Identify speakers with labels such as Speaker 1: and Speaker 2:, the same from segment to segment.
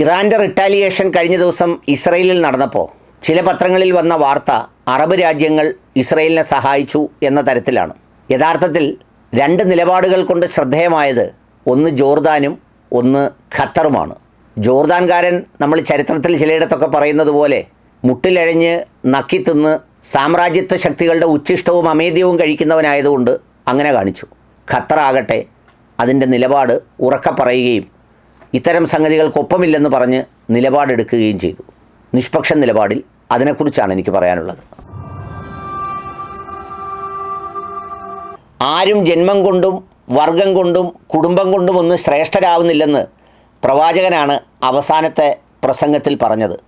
Speaker 1: ഇറാന്റെ റിട്ടാലിയേഷൻ കഴിഞ്ഞ ദിവസം ഇസ്രയേലിൽ നടന്നപ്പോൾ ചില പത്രങ്ങളിൽ വന്ന വാർത്ത അറബ് രാജ്യങ്ങൾ ഇസ്രയേലിനെ സഹായിച്ചു എന്ന തരത്തിലാണ്. യഥാർത്ഥത്തിൽ രണ്ട് നിലപാടുകൾ കൊണ്ട് ശ്രദ്ധേയമായത് ഒന്ന് ജോർദാനും ഒന്ന് ഖത്തറുമാണ്. ജോർദാൻകാരൻ നമ്മൾ ചരിത്രത്തിൽ ചിലയിടത്തൊക്കെ പറയുന്നത് പോലെ മുട്ടിലഴഞ്ഞ് നക്കിത്തിന്ന് സാമ്രാജ്യത്വ ശക്തികളുടെ ഉച്ഛിഷ്ടവും അമേദ്യവും കഴിക്കുന്നവനായതുകൊണ്ട് അങ്ങനെ കാണിച്ചു. ഖത്തറാകട്ടെ അതിന്റെ നിലപാട് ഉറക്ക പറയുകയും ഇത്തരം സംഗതികൾക്കൊപ്പമില്ലെന്ന് പറഞ്ഞ് നിലപാടെടുക്കുകയും ചെയ്തു. നിഷ്പക്ഷ നിലപാടിൽ അതിനെക്കുറിച്ചാണ് എനിക്ക് പറയാനുള്ളത്. ആരും ജന്മം കൊണ്ടും വർഗം കൊണ്ടും കുടുംബം കൊണ്ടും ഒന്നും ശ്രേഷ്ഠരാവുന്നില്ലെന്ന് പ്രവാചകനാണ് അവസാനത്തെ പ്രസംഗത്തിൽ പറഞ്ഞത്.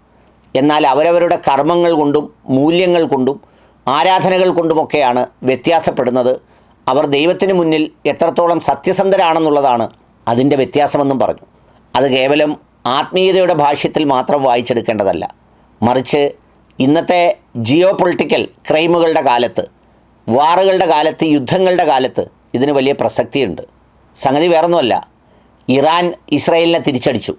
Speaker 1: എന്നാൽ അവരവരുടെ കർമ്മങ്ങൾ കൊണ്ടും മൂല്യങ്ങൾ കൊണ്ടും ആരാധനകൾ കൊണ്ടുമൊക്കെയാണ് വ്യത്യാസപ്പെടുന്നത്. അവർ ദൈവത്തിന് മുന്നിൽ എത്രത്തോളം സത്യസന്ധരാണെന്നുള്ളതാണ് അതിന്റെ വ്യത്യാസമെന്നും പറഞ്ഞു. അത് കേവലം ആത്മീയതയുടെ ഭാഷ്യത്തിൽ മാത്രം വായിച്ചെടുക്കേണ്ടതല്ല. മറിച്ച് ഇന്നത്തെ ജിയോ പൊളിറ്റിക്കൽ ക്രൈമുകളുടെ കാലത്ത് വാറുകളുടെ കാലത്ത് യുദ്ധങ്ങളുടെ കാലത്ത് ഇതിന് വലിയ പ്രസക്തിയുണ്ട്. സംഗതി വേറൊന്നുമല്ല. ഇറാൻ ഇസ്രായേലിനെ തിരിച്ചടിച്ചു.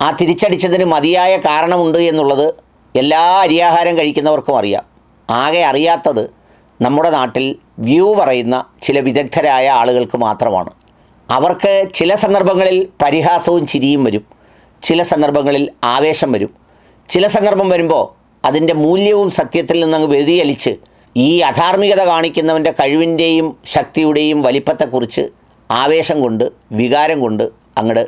Speaker 1: ആ തിരിച്ചടിച്ചതിന് മതിയായ കാരണമുണ്ട് എന്നുള്ളത് എല്ലാ അരിയാഹാരം കഴിക്കുന്നവർക്കും അറിയാം. ആകെ അറിയാത്തത് നമ്മുടെ നാട്ടിൽ വ്യൂ പറയുന്ന ചില വിദഗ്ധരായ ആളുകൾക്ക് മാത്രമാണ്. അവർക്ക് ചില സന്ദർഭങ്ങളിൽ പരിഹാസവും ചിരിയും വരും. ചില സന്ദർഭങ്ങളിൽ ആവേശം വരും. ചില സന്ദർഭം വരുമ്പോൾ അതിന്റെ മൂല്യവും സത്യത്തിൽ നിന്നങ്ങ് വ്യതിയലിച്ച് ഈ അധാർമികത കാണിക്കുന്നവന്റെ കഴിവിന്റെയും ശക്തിയുടെയും വലിപ്പത്തെക്കുറിച്ച് ആവേശം കൊണ്ട് വികാരം കൊണ്ട് അങ്ങോട്ട്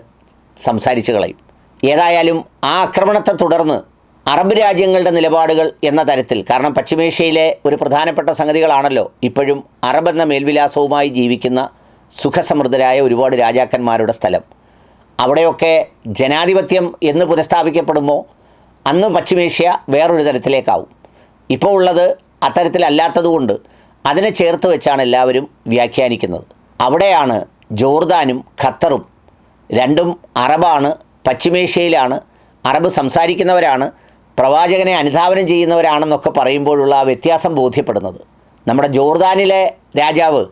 Speaker 1: സംസാരിച്ചു കളയും. ഏതായാലും ആ ആക്രമണത്തെ തുടർന്ന് അറബ് രാജ്യങ്ങളുടെ നിലപാടുകൾ എന്ന തരത്തിൽ കാരണം പശ്ചിമേഷ്യയിലെ ഒരു പ്രധാനപ്പെട്ട സംഗതികളാണല്ലോ ഇപ്പോഴും അറബ് എന്ന മേൽവിലാസവുമായി ജീവിക്കുന്ന സുഖസമൃദ്ധരായ ഒരുപാട് രാജാക്കന്മാരുടെ സ്ഥലം. അവിടെയൊക്കെ ജനാധിപത്യം എന്ന് പുനഃസ്ഥാപിക്കപ്പെടുമ്പോൾ അന്ന് പശ്ചിമേഷ്യ വേറൊരു തരത്തിലേക്കാവും. ഇപ്പോൾ ഉള്ളത് അത്തരത്തിലല്ലാത്തതുകൊണ്ട് അതിനെ ചേർത്ത് വെച്ചാണ് എല്ലാവരും വ്യാഖ്യാനിക്കുന്നത്. അവിടെയാണ് ജോർദാനും ഖത്തറും രണ്ടും അറബാണ് പശ്ചിമേഷ്യയിലാണ് അറബ് സംസാരിക്കുന്നവരാണ് പ്രവാചകനെ അനുധാവനം ചെയ്യുന്നവരാണെന്നൊക്കെ പറയുമ്പോഴുള്ള ആ വ്യത്യാസം ബോധ്യപ്പെടുന്നത്. നമ്മുടെ ജോർദാനിലെ രാജാവ്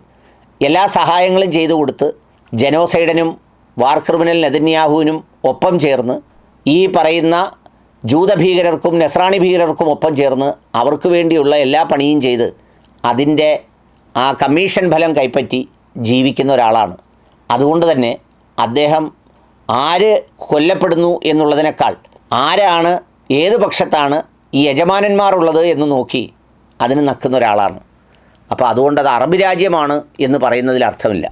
Speaker 1: എല്ലാ സഹായങ്ങളും ചെയ്തു കൊടുത്ത് ജനോസൈഡനും വാർ ക്രിമിനൽ നെതന്യാഹുവിനും ഒപ്പം ചേർന്ന് ഈ പറയുന്ന ജൂതഭീകരർക്കും നെസ്രാണി ഭീകരർക്കും ഒപ്പം ചേർന്ന് അവർക്ക് വേണ്ടിയുള്ള എല്ലാ പണിയും ചെയ്ത് അതിന്റെ ആ കമ്മീഷൻ ഫലം കൈപ്പറ്റി ജീവിക്കുന്ന ഒരാളാണ്. അതുകൊണ്ട് തന്നെ അദ്ദേഹം ആര് കൊല്ലപ്പെടുന്നു എന്നുള്ളതിനേക്കാൾ ആരാണ് ഏത് പക്ഷത്താണ് ഈ യജമാനന്മാരുള്ളത് എന്ന് നോക്കി അതിന് നക്കുന്ന ഒരാളാണ്. അപ്പോൾ അതുകൊണ്ട് അത് അറബ് രാജ്യമാണ് എന്ന് പറയുന്നതിൽ അർത്ഥമില്ല.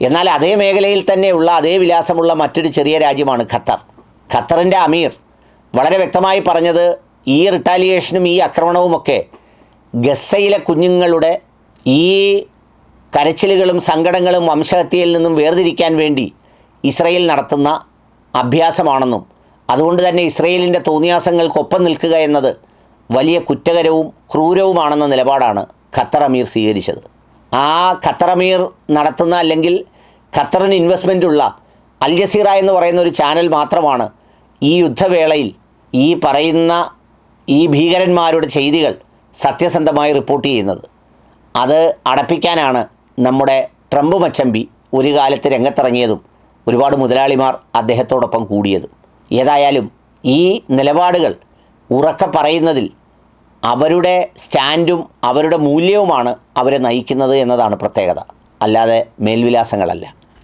Speaker 1: എന്നാൽ അതേ മേഖലയിൽ തന്നെയുള്ള അതേ വിലാസമുള്ള മറ്റൊരു ചെറിയ രാജ്യമാണ് ഖത്തർ. ഖത്തറിന്റെ അമീർ വളരെ വ്യക്തമായി പറഞ്ഞത് ഈ റിട്ടാലിയേഷനും ഈ ആക്രമണവുമൊക്കെ ഗസയിലെ കുഞ്ഞുങ്ങളുടെ ഈ കരച്ചിലുകളും സങ്കടങ്ങളും വംശഹത്യയിൽ നിന്നും വേർതിരിക്കാൻ വേണ്ടി ഇസ്രയേൽ നടത്തുന്ന അഭ്യാസമാണെന്നും അതുകൊണ്ട് തന്നെ ഇസ്രയേലിന്റെ തോന്നിയാസങ്ങൾക്കൊപ്പം നിൽക്കുക എന്നത് വലിയ കുറ്റകരവും ക്രൂരവുമാണെന്ന നിലപാടാണ് ഖത്തർ അമീർ സ്വീകരിച്ചത്. ആ ഖത്തർ അമീർ നടത്തുന്ന അല്ലെങ്കിൽ ഖത്തറിന് ഇൻവെസ്റ്റ്മെന്റ് ഉള്ള അൽ ജസീറ എന്ന് പറയുന്ന ഒരു ചാനൽ മാത്രമാണ് ഈ യുദ്ധവേളയിൽ ഈ പറയുന്ന ഈ ഭീകരന്മാരുടെ ചെയ്തികൾ സത്യസന്ധമായി റിപ്പോർട്ട് ചെയ്യുന്നത്. അത് അടപ്പിക്കാനാണ് നമ്മുടെ ട്രംപ് മച്ചമ്പി ഒരു കാലത്ത് രംഗത്തിറങ്ങിയതും ഒരുപാട് മുതലാളിമാർ അദ്ദേഹത്തോടൊപ്പം കൂടിയതും. ഏതായാലും ഈ നിലപാടുകൾ ഉറക്ക പറയുന്നതിൽ അവരുടെ സ്റ്റാൻഡും അവരുടെ മൂല്യവുമാണ് അവരെ നയിക്കുന്നത് എന്നതാണ് പ്രത്യേകത. അല്ലാതെ മേൽവിലാസങ്ങളല്ല.